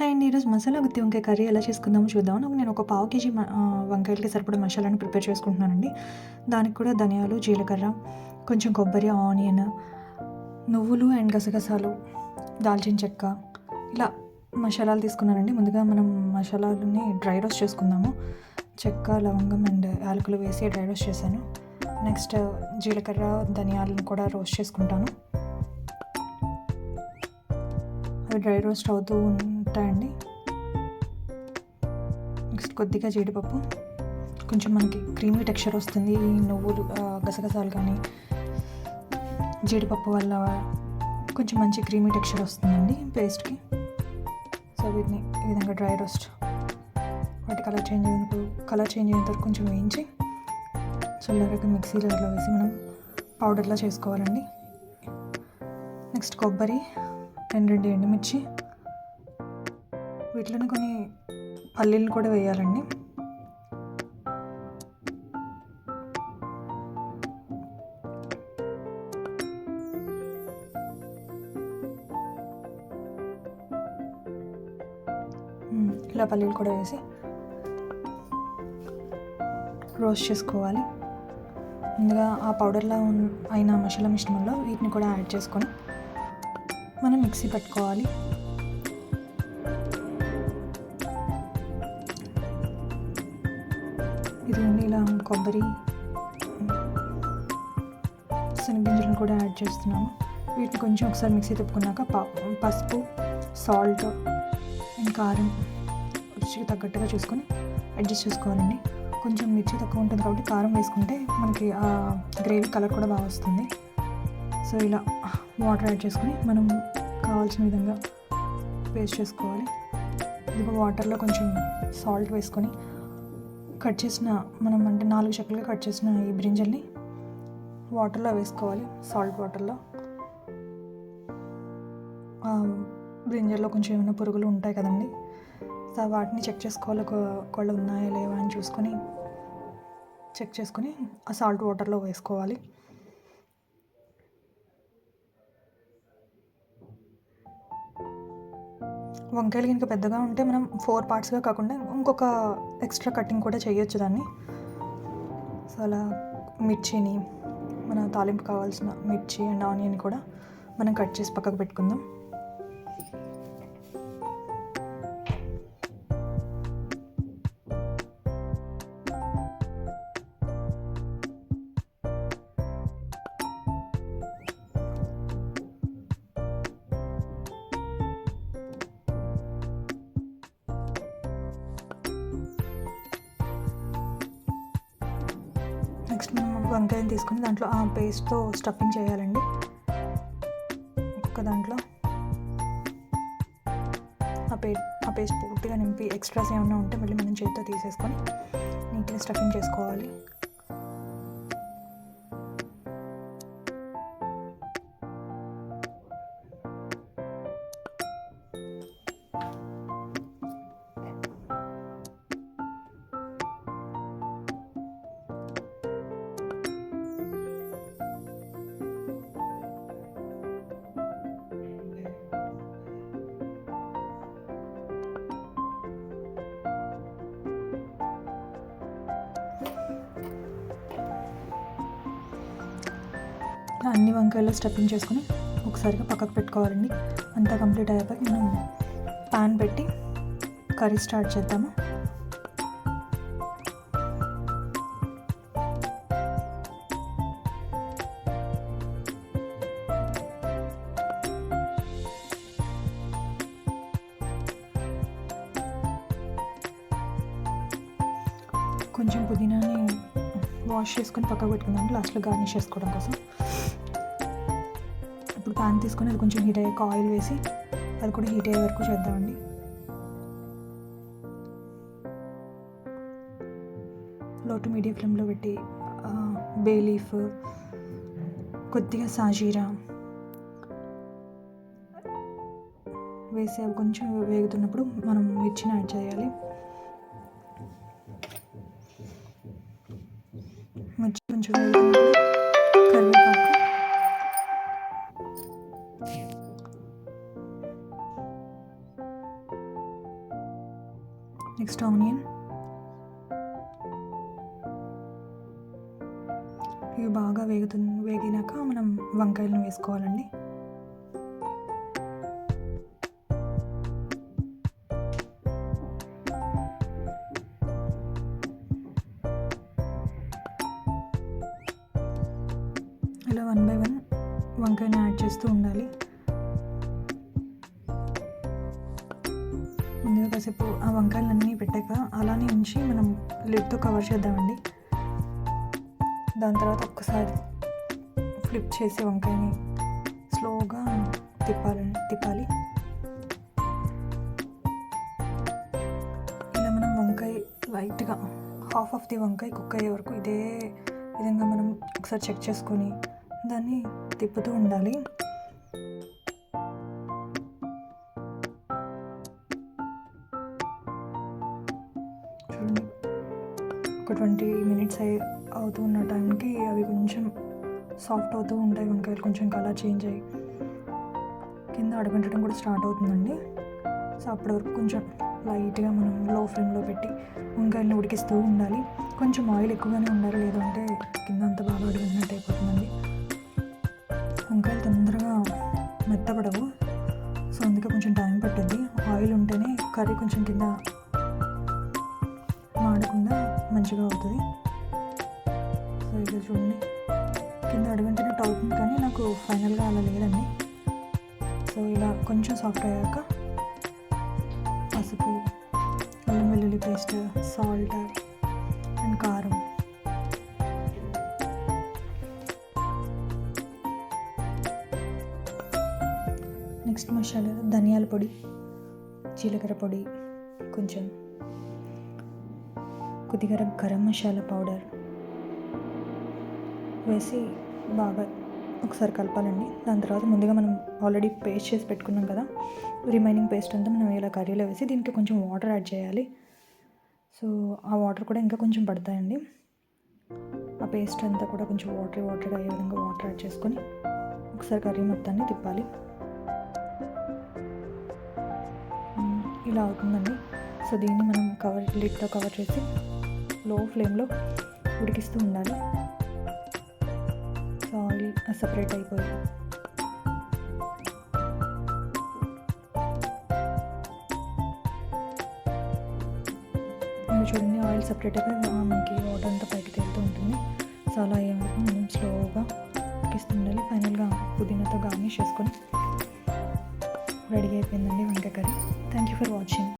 Hi అండి ఈరోజు మసాలా గుత్తి వంకాయ కర్రీ ఎలా చేసుకుందామో చూద్దాం నాకు నేను ఒక పావు కేజీ వంకాయలకి సరిపడా మసాలాని ప్రిపేర్ చేసుకుంటున్నానండి. దానికి కూడా ధనియాలు జీలకర్ర కొంచెం కొబ్బరి ఆనియన్ నువ్వులు అండ్ గసగసాలు దాల్చిన చెక్క ఇలా మసాలాలు తీసుకున్నానండి. ముందుగా మనం మసాలాలని డ్రై రోస్ట్ చేసుకుందాము. చెక్క లవంగం అండ్ యాలకులు వేసి డ్రై రోస్ట్ చేశాను. నెక్స్ట్ జీలకర్ర ధనియాలను కూడా రోస్ట్ చేసుకుంటాను. డ్రై రోస్ట్ అవుతూ ఉంటాయండి. నెక్స్ట్ కొద్దిగా జీడిపప్పు. కొంచెం మనకి క్రీమీ టెక్స్చర్ వస్తుంది నువ్వులు గసగసాలు కానీ జీడిపప్పు వల్ల కొంచెం మంచి క్రీమీ టెక్స్చర్ వస్తుందండి పేస్ట్కి. సో వీటిని ఈ విధంగా డ్రై రోస్ట్ వాటి కలర్ చేంజ్ అయినప్పుడు కలర్ చేంజ్ అయిన తర్వాత కొంచెం వేయించి చల్లరగా మిక్సీలో వేసి మనం పౌడర్లా చేసుకోవాలండి. నెక్స్ట్ కొబ్బరి రెండు రెండు ఎండుమిర్చి వీటిలోనే కొన్ని పల్లీలు కూడా వేయాలండి. ఇలా పల్లీలు కూడా వేసి రోస్ట్ చేసుకోవాలి. ముందుగా ఆ పౌడర్లో అయిన మసాలా మిశ్రమంలో వీటిని కూడా యాడ్ చేసుకొని మిక్సీ పెట్టుకోవాలి. ఇదండి ఇలా కొబ్బరి శనగింజలను కూడా యాడ్ చేస్తున్నాము వీటిని కొంచెం ఒకసారి మిక్సీ తిప్పుకున్నాక ప- పసుపు సాల్ట్ అండ్ కారం రుచికి తగ్గట్టుగా చూసుకొని అడ్జస్ట్ చేసుకోవాలండి. కొంచెం మిర్చి తక్కువ ఉంటుంది కాబట్టి కారం వేసుకుంటే మనకి ఆ గ్రేవీ కలర్ కూడా బాగా వస్తుంది. సో ఇలా వాటర్ యాడ్ చేసుకొని మనం కావాల్సిన విధంగా పేస్ట్ చేసుకోవాలి. ఇదిగో వాటర్లో కొంచెం సాల్ట్ వేసుకొని కట్ చేసిన మనం అంటే నాలుగు చెక్కలుగా కట్ చేసిన ఈ బ్రింజల్ని వాటర్లో వేసుకోవాలి సాల్ట్ వాటర్లో బ్రింజల్లో కొంచెం ఏమైనా పురుగులు ఉంటాయి కదండి సో వాటిని చెక్ చేసుకోవాలి ఒకళ్ళు ఉన్నాయా లేవా అని చూసుకొని చెక్ చేసుకొని ఆ సాల్ట్ వాటర్లో వేసుకోవాలి. వంకాయలు కనుక పెద్దగా ఉంటే మనం ఫోర్ పార్ట్స్గా కాకుండా ఇంకొక ఎక్స్ట్రా కటింగ్ కూడా చేయొచ్చు దాన్ని. సో అలా మిర్చిని మన తాలింపు కావాల్సిన మిర్చి అండ్ ఆనియన్ కూడా మనం కట్ చేసి పక్కకు పెట్టుకుందాం. నెక్స్ట్ మనం వంకాయని తీసుకుని దాంట్లో ఆ పేస్ట్తో స్టఫింగ్ చేయాలండి. ఒక్క దాంట్లో. ఆ పే ఆ పేస్ట్ పూర్తిగా నింపి ఎక్స్ట్రాస్ ఏమైనా ఉంటే మళ్ళీ మనం చేతితో తీసేసుకొని నీట్గా స్టఫింగ్ చేసుకోవాలి. అన్ని వంకాయలు స్టఫింగ్ చేసుకుని ఒకసారిగా పక్కకు పెట్టుకోవాలండి. అంతా కంప్లీట్ అయ్యాక మనం పాన్ పెట్టి కర్రీ స్టార్ట్ చేద్దాము. కొంచెం పుదీనాని వాష్ చేసుకొని పక్కకు పెట్టుకుందాం. లాస్ట్లో గార్నిష్ చేసుకోవడం కోసం. పాన్ తీసుకొని అది కొంచెం హీట్ అయ్యాక ఆయిల్ వేసి అది కూడా హీట్ అయ్యే వరకు చేద్దామండి. లో టు మీడియం ఫ్లేమ్లో పెట్టి బే లీఫ్ కొద్దిగా సాజీరా వేసి అవి కొంచెం వేగుతున్నప్పుడు మనం మిర్చిని యాడ్ చేయాలి. మిర్చి కొంచెం వేగుతున్నప్పుడు నెక్స్ట్ ఆనియన్ ఇవి బాగా వేగుతు వేగినాక మనం వంకాయలను వేసుకోవాలండి. ఇలా వన్ బై వన్ వంకాయని యాడ్ చేస్తూ ఉండాలి. ముందుగా కాసేపు ఆ వంకాయలన్నీ పెట్టాక అలానే ఉంచి మనం లిడ్తో కవర్ చేద్దామండి. దాని తర్వాత ఒక్కసారి ఫ్లిప్ చేసి వంకాయని స్లోగా తిప్పాలండి తిప్పాలి. ఇలా మనం వంకాయ లైట్గా హాఫ్ ఆఫ్ ది వంకాయ కుక్ అయ్యే వరకు ఇదే విధంగా మనం ఒకసారి చెక్ చేసుకొని దాన్ని తిప్పుతూ ఉండాలి. ఒక ట్వంటీ మినిట్స్ అయి అవుతూ ఉన్న టైంకి అవి కొంచెం సాఫ్ట్ అవుతూ ఉంటాయి వంకాయలు కొంచెం కలర్ చేంజ్ అయ్యి కింద అడగంటడం కూడా స్టార్ట్ అవుతుందండి. సో అప్పటి వరకు కొంచెం లైట్గా మనం లో ఫ్లేమ్లో పెట్టి వంకాయలను ఉడికిస్తూ ఉండాలి. కొంచెం ఆయిల్ ఎక్కువగానే ఉండాలి లేదంటే కింద అంత బాగా అడిగినట్టు అయిపోతుందండి. వంకాయలు తొందరగా మెత్తపడవు సో అందుకే కొంచెం టైం పట్టుద్ది. ఆయిల్ ఉంటేనే కర్రీ కొంచెం కింద మాడకుండా మంచిగా అవుతుంది. సో ఇది చూడండి. కింద అడుగంటినట్టు అవుతుంది కానీ నాకు ఫైనల్గా అలా లేదండి. సో ఇలా కొంచెం సాఫ్ట్ అయ్యాక పసుపు అల్లం వెల్లుల్లి పేస్ట్ సాల్ట్ అండ్ కారం. నెక్స్ట్ మసాలా ధనియాల పొడి జీలకర్ర పొడి కొంచెం. కొద్దిగా గరం మసాలా పౌడర్ వేసి బాగా ఒకసారి కలపాలండి. దాని తర్వాత ముందుగా మనం ఆల్రెడీ పేస్ట్ చేసి పెట్టుకున్నాం కదా రిమైనింగ్ పేస్ట్ అంతా మనం ఇలా కర్రీలో వేసి దీనికి కొంచెం వాటర్ యాడ్ చేయాలి. సో ఆ వాటర్ కూడా ఇంకా కొంచెం పడతాయండి. ఆ పేస్ట్ అంతా కూడా కొంచెం వాటర్ వాటర్ అయ్యే విధంగా వాటర్ యాడ్ చేసుకొని ఒకసారి కర్రీ మొత్తాన్ని తిప్పాలి. ఇలా అవుతుందండి. సో దీన్ని మనం కవర్ లిడ్తో కవర్ చేసి లో ఫ్లేమ్లో ఉడికిస్తూ ఉండాలి. సో ఆయిల్ సపరేట్ అయిపోయింది. చూడండి ఆయిల్ సపరేట్ అయిపోయి మనకి వాటర్ అంతా పైకి తేలుతూ ఉంటుంది. సో అలా అయ్యేందుకు మనం స్లోగా ఉడికిస్తూ ఉండాలి. ఫైనల్గా పుదీనాతో గార్నిష్ చేసుకొని రెడీ అయిపోయిందండి వంకాయ curry. Thank you for watching